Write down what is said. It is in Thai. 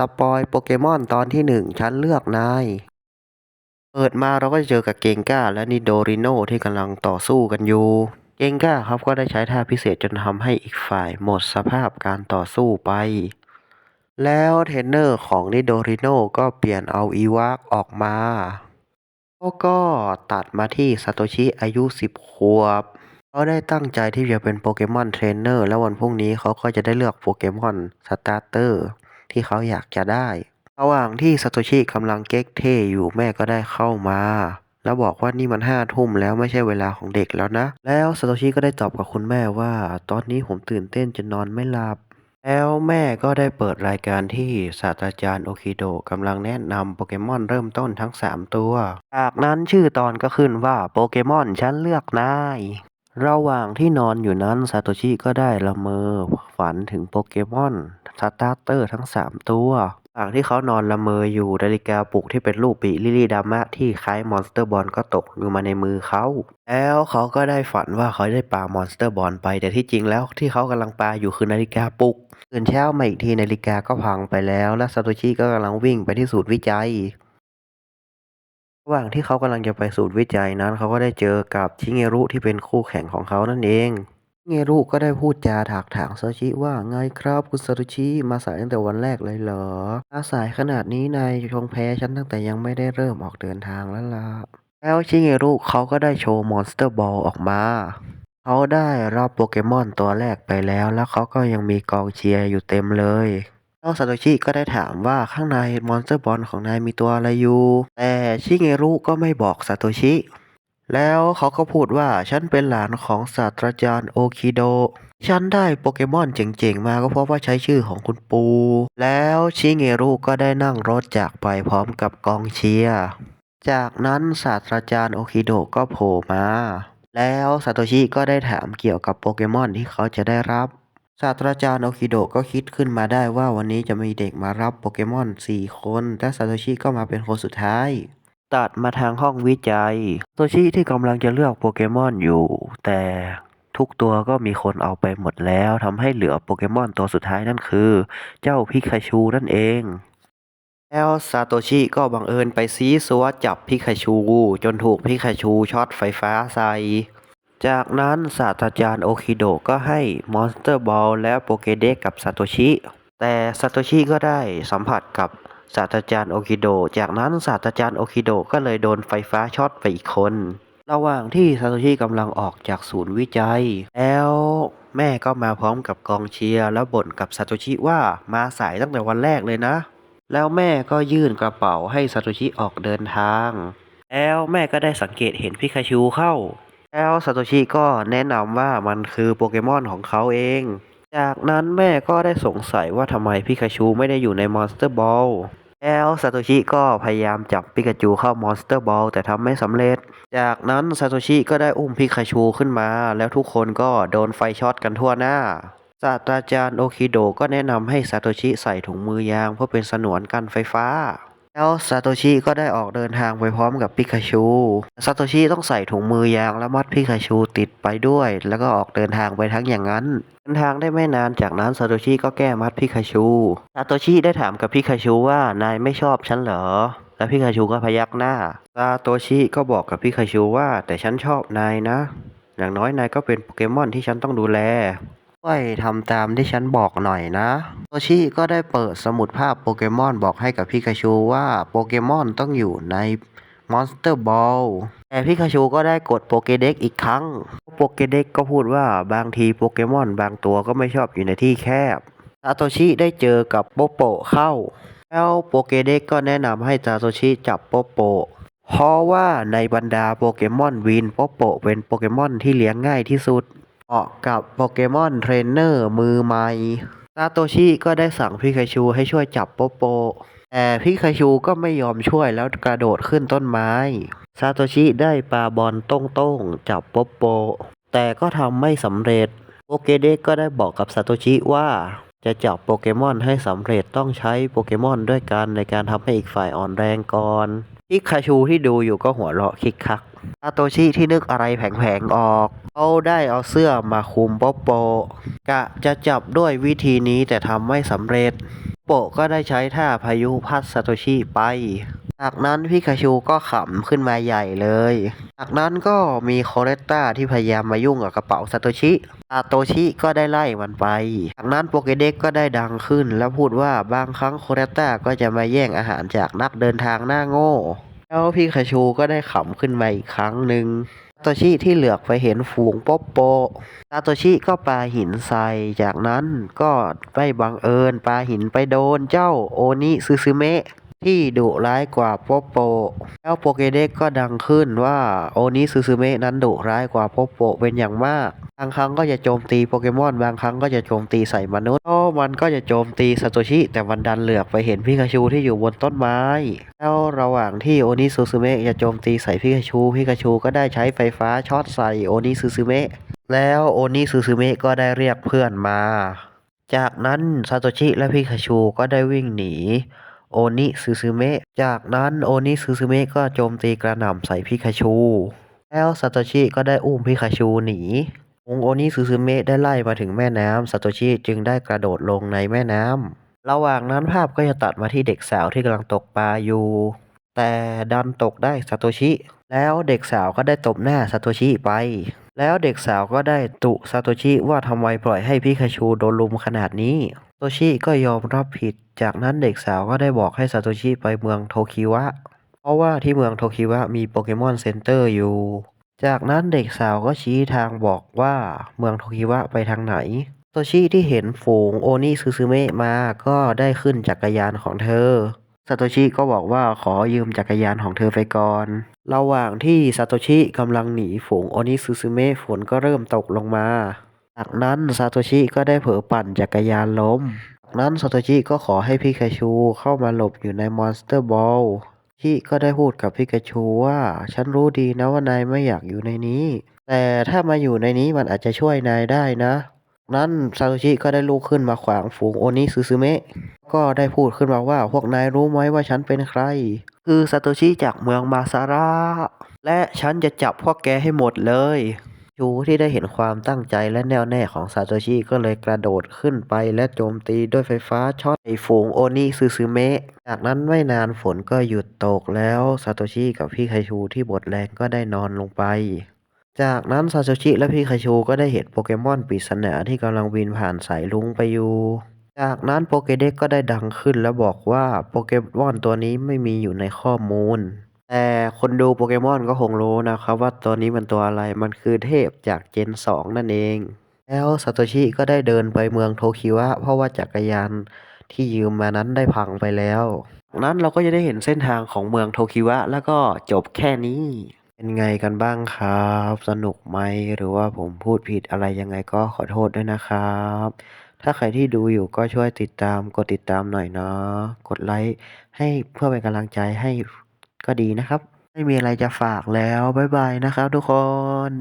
สปอยโปเกมอนตอนที่หนึ่งฉันเลือกนาย เปิดมาเราก็จะเจอกับเกงก้าและนิโดริโนที่กำลังต่อสู้กันอยู่ เกงก้าครับก็ได้ใช้ท่าพิเศษจนทำให้อีกฝ่ายหมดสภาพการต่อสู้ไป แล้วเทรนเนอร์ของนิโดริโนก็เปลี่ยนเอาอีวากออกมาแล้วก็ตัดมาที่ซาโตชิอายุ 10 ขวบเขาได้ตั้งใจที่จะเป็นโปเกมอนเทรนเนอร์ แล้ววันพรุ่งนี้เขาก็จะได้เลือกโปเกมอนสตาร์เตอร์ ที่เขาอยากจะได้ ระหว่างที่ซาโตชิกำลังเก๊กเท่อยู่แม่ก็ได้เข้ามา แล้วบอกว่านี่มันห้าทุ่มแล้วไม่ใช่เวลาของเด็กแล้วนะ แล้วซาโตชิก็ได้ตอบกับคุณแม่ว่า ตอนนี้ผมตื่นเต้นจนนอนไม่หลับแล้วแม่ก็ได้เปิดรายการที่ศาสตราจารย์โอคิโดกำลังแนะนำโปเกมอนเริ่มต้นทั้ง 3 ตัว จากนั้นชื่อตอนก็ขึ้นว่าโปเกมอนฉันเลือกนาย ระหว่างที่นอนอยู่นั้นซาโตชิก็ได้ละเมอฝันถึงโปเกมอน สตาร์เตอร์ทั้ง 3 ตัวระหว่างที่เขานอนละเมออยู่นาฬิกาปลุกที่เป็นรูปปีลิลี่ดามะที่คล้ายมอนสเตอร์บอลก็ตกอยู่มาในมือเขา แล้วเขาก็ได้ฝันว่าเขาได้ปามอนสเตอร์บอลไป แต่ที่จริงแล้วที่เขากำลังปาอยู่คือนาฬิกาปลุกตื่นเช้ามาอีกทีนาฬิกาก็พังไปแล้ว และซาโตชิก็กำลังวิ่งไปที่ศูนย์วิจัยระหว่างที่เขากำลังจะไปศูนย์วิจัยนั้น เขาก็ได้เจอกับชิเงรุที่เป็นคู่แข่งของเขานั่นเอง เงรุก็ได้พูดจาถากถางซาโตชิว่าไงครับคุณซาโตชิมาสายตั้งแต่วันแรกเลยเหรอมาสายขนาดนี้นายคงแพ้ฉันตั้งแต่ยังไม่ได้เริ่มออกเดินทางแล้วล่ะ แล้วชิเงรุเขาก็ได้โชว์มอนสเตอร์บอลออกมา เขาได้รับโปเกมอนตัวแรกไปแล้ว แล้วเขาก็ยังมีกองเชียร์อยู่เต็มเลยแล้วซาโตชิก็ได้ถามว่าข้างในมอนสเตอร์บอลของนายมีตัวอะไรอยู่ แต่ชิเงรุก็ไม่บอกซาโตชิ แล้วเขาก็พูดว่าฉันเป็นหลานของศาสตราจารย์โอคิโด ฉันได้โปเกมอนเจ๋งๆมาก็เพราะว่าใช้ชื่อของคุณปู แล้วชิเงรุก็ได้นั่งรถจากไปพร้อมกับกองเชียร์ จากนั้นศาสตราจารย์โอคิโดก็โผล่มา แล้วซาโตชิก็ได้ถามเกี่ยวกับโปเกมอนที่เขาจะได้รับศาสตราจารย์โอคิโดก็คิดขึ้นมาได้ว่าวันนี้จะมีเด็กมารับโปเกมอน 4 คน แต่ซาโตชิก็มาเป็นคนสุดท้าย ตัดมาทางห้องวิจัยโตชิที่กำลังจะเลือกโปเกมอนอยู่ แต่ทุกตัวก็มีคนเอาไปหมดแล้วทำให้เหลือโปเกมอนตัวสุดท้ายนั่นคือ เจ้าพิคาชูนั่นเอง แล้วซาโตชิก็บังเอิญไปซีซัวจับพิคาชู จนถูกพิคาชูช็อตไฟฟ้าใส่ จากนั้นศาสตราจารย์โอคิโดก็ให้มอนสเตอร์บอลและโปเกเด็กกับซาโตชิ แต่ซาโตชิก็ได้สัมผัสกับ ศาสตราจารย์โอคิโด จากนั้นศาสตราจารย์โอคิโดก็เลยโดนไฟฟ้าช็อตไปอีกคน ระหว่างที่ซาโตชิกำลังออกจากศูนย์วิจัย แล้วแม่ก็มาพร้อมกับกองเชียร์แล้วบ่นกับซาโตชิว่ามาสายตั้งแต่วันแรกเลยนะ แล้วแม่ก็ยื่นกระเป๋าให้ซาโตชิออกเดินทาง แล้วแม่ก็ได้สังเกตเห็นพิคาชูเข้า แล้วซาโตชิก็แนะนำว่ามันคือโปเกมอนของเขาเอง จากนั้นแม่ก็ได้สงสัยว่าทำไมพิคาชูไม่ได้อยู่ในมอนสเตอร์บอลแล้วซาโตชิก็พยายามจับปิกาจูเข้ามอนสเตอร์บอลแต่ทำไม่สำเร็จ จากนั้นซาโตชิก็ได้อุ้มพิคาชูขึ้นมา แล้วทุกคนก็โดนไฟช็อตกันทั่วหน้าศาสตราจารย์โอคิโดก็แนะนำให้ซาโตชิใส่ถุงมือยางเพื่อเป็นสนวนกันไฟฟ้า แล้วซาโตชิก็ได้ออกเดินทางไปพร้อมกับปิคาชูซาโตชิต้องใส่ถุงมือยางและมัดพิคาชูติดไปด้วย แล้วก็ออกเดินทางไปทั้งอย่างนั้นเดินทางได้ไม่นานจากนั้นซาโตชิก็แก้มัดพิคาชูซาโตชิได้ถามกับพิคาชูว่านายไม่ชอบฉันเหรอและพิคาชูก็พยักหน้าซาโตชิก็บอกกับพิคาชูว่าแต่ฉันชอบนายนะ อย่างน้อยนายก็เป็นโปเกมอนที่ฉันต้องดูแล ช่วยทำตามที่ฉันบอกหน่อยนะโตชิก็ได้เปิดสมุดภาพโปเกมอนบอกให้กับพิกาชูว่าโปเกมอนต้องอยู่ในมอนสเตอร์บอลแต่พิกาชูก็ได้กดโปเกเด็กอีกครั้ง โปเกเด็กก็พูดว่าบางทีโปเกมอนบางตัวก็ไม่ชอบอยู่ในที่แคบซาโตชิได้เจอกับโปโปเข้า แล้วโปเกเด็กก็แนะนำให้ซาโตชิจับโปโป เพราะว่าในบรรดาโปเกมอนวินโปโปเป็นโปเกมอนที่เลี้ยงง่ายที่สุด เหมาะกับโปเกมอนเทรนเนอร์มือใหม่ซาโตชิก็ได้สั่งพิคาชูให้ช่วยจับโปโป แต่พิคาชูก็ไม่ยอมช่วยแล้วกระโดดขึ้นต้นไม้ ซาโตชิได้ปาบอลโต้งๆจับโปโป แต่ก็ทำไม่สำเร็จ โปเกเด็กก็ได้บอกกับซาโตชิว่า จะจับโปเกมอนให้สำเร็จต้องใช้โปเกมอนด้วยกันในการทำให้อีกฝ่ายอ่อนแรงก่อน พิกาชูที่ดูอยู่ก็หัวเราะคิกคักซาโตชิที่นึกอะไรแผงๆออกเขาได้เอาเสื้อมาคลุมโปโปะกะจะจับด้วยวิธีนี้แต่ทำไม่สำเร็จ โปะก็ได้ใช้ท่าพายุพัดซาโตชิไป จากนั้นพิกาชูก็ขำขึ้นมาใหญ่เลย จากนั้นก็มีโคเรตตาที่พยายามมายุ่งกับกระเป๋าซาโตชิซาโตชิก็ได้ไล่มันไป จากนั้นโปเกเด็กก็ได้ดังขึ้น แล้วพูดว่าบางครั้งโคเรตตาก็จะมาแย่งอาหารจากนักเดินทางหน้าโง่ แล้วพิกาชูก็ได้ขำขึ้นมาอีกครั้งหนึ่งซาโตชิที่เหลือกไปเห็นฝูงโปโปะซาโตชิก็ปาหินใส่ จากนั้นก็ไปบังเอิญปาหินไปโดนเจ้าโอนิซึซึเมะ ที่ดุร้ายกว่าโปโป แล้วโปเกเด็กก็ดังขึ้นว่าโอนิซึซึเมะนั้นดุร้ายกว่าโปโปเป็นอย่างมาก บางครั้งก็จะโจมตีโปเกมอน บางครั้งก็จะโจมตีใส่มนุษย์ก็มันก็จะโจมตีซาโตชิ แต่มันดันเหลือกไปเห็นพิกาชูที่อยู่บนต้นไม้ แล้วระหว่างที่โอนิซึซึเมะจะโจมตีใส่พิกาชู พิกาชูก็ได้ใช้ไฟฟ้าช็อตใส่โอนิซึซึเมะ แล้วโอนิซึซึเมะก็ได้เรียกเพื่อนมา จากนั้นซาโตชิและพิกาชูก็ได้วิ่งหนี โอนิซึซึเมะ จากนั้นโอนิซึซึเมะก็โจมตีกระหน่ำใส่พิกาชู แล้วซาโตชิก็ได้อุ้มพิกาชูหนี องโอนิซึซึเมะได้ไล่มาถึงแม่น้ำซาโตชิจึงได้กระโดดลงในแม่น้ำ ระหว่างนั้นภาพก็จะตัดมาที่เด็กสาวที่กำลังตกปลาอยู่ แต่ดันตกได้ซาโตชิ แล้วเด็กสาวก็ได้ตบหน้าซาโตชิไป แล้วเด็กสาวก็ได้ตุซาโตชิว่าทำไมปล่อยให้พิกาชูโดนลุมขนาดนี้ โตชิก็ยอมรับผิด จากนั้นเด็กสาวก็ได้บอกให้ซาโตชิไปเมืองโทคิวะ เพราะว่าที่เมืองโทคิวะมีโปเกมอนเซ็นเตอร์อยู่ จากนั้นเด็กสาวก็ชี้ทางบอกว่าเมืองโทคิวะไปทางไหน โตชิที่เห็นฝูงโอนิซึซึเมะมาก็ได้ขึ้นจักรยานของเธอ ซาโตชิก็บอกว่าขอยืมจักรยานของเธอไปก่อน ระหว่างที่ซาโตชิกำลังหนีฝูงโอนิซึซึเมะฝนก็เริ่มตกลงมา จากนั้นซาโตชิก็ได้เผลอปั่นจักรยานล้ม จากนั้นซาโตชิก็ขอให้พิกาชูเข้ามาหลบอยู่ในมอนสเตอร์บอลชิก็ได้พูดกับพิกาชูว่า ฉันรู้ดีนะว่านายไม่อยากอยู่ในนี้ แต่ถ้ามาอยู่ในนี้มันอาจจะช่วยนายได้นะ นั้นซาโตชิก็ได้ลุกขึ้นมาขวางฝูงโอนิซึซึเมะ ก็ได้พูดขึ้นมาว่าพวกนายรู้ไหมว่าฉันเป็นใคร คือซาโตชิจากเมืองมาซาระ และฉันจะจับพวกแกให้หมดเลย ชูที่ได้เห็นความตั้งใจและแน่วแน่ของซาโตชิก็เลยกระโดดขึ้นไปและโจมตีด้วยไฟฟ้าช็อตไอฝูงโอนิซึซึเมะ จากนั้นไม่นานฝนก็หยุดตกแล้วซาโตชิกับพี่ไคชูที่หมดแรงก็ได้นอนลงไป จากนั้นซาโตชิและพี่ไคชูก็ได้เห็นโปเกมอนปริศนาที่กำลังบินผ่านสายลุงไปอยู่ จากนั้นโปเกเด็กก็ได้ดังขึ้นแล้วบอกว่าโปเกมอนตัวนี้ไม่มีอยู่ในข้อมูล แต่คนดูโปเกมอนก็คงรู้นะครับว่าตัวนี้มันตัวอะไร มันคือเทพจากเจน 2 นั่นเอง แล้วซาโตชิก็ได้เดินไปเมืองโทคิวะ เพราะว่าจักรยานที่ยืมมานั้นได้พังไปแล้วนั้นเราก็จะได้เห็นเส้นทางของเมืองโทคิวะ แล้วก็จบแค่นี้ เป็นไงกันบ้างครับ สนุกไหมหรือว่าผมพูดผิดอะไรยังไงก็ขอโทษด้วยนะครับ ถ้าใครที่ดูอยู่ก็ช่วยติดตามกดติดตามหน่อยเนาะกดไลค์ให้เพื่อเป็นกำลังใจให้ ก็ดีนะครับ ไม่มีอะไรจะฝากแล้ว บ๊ายบายนะครับทุกคน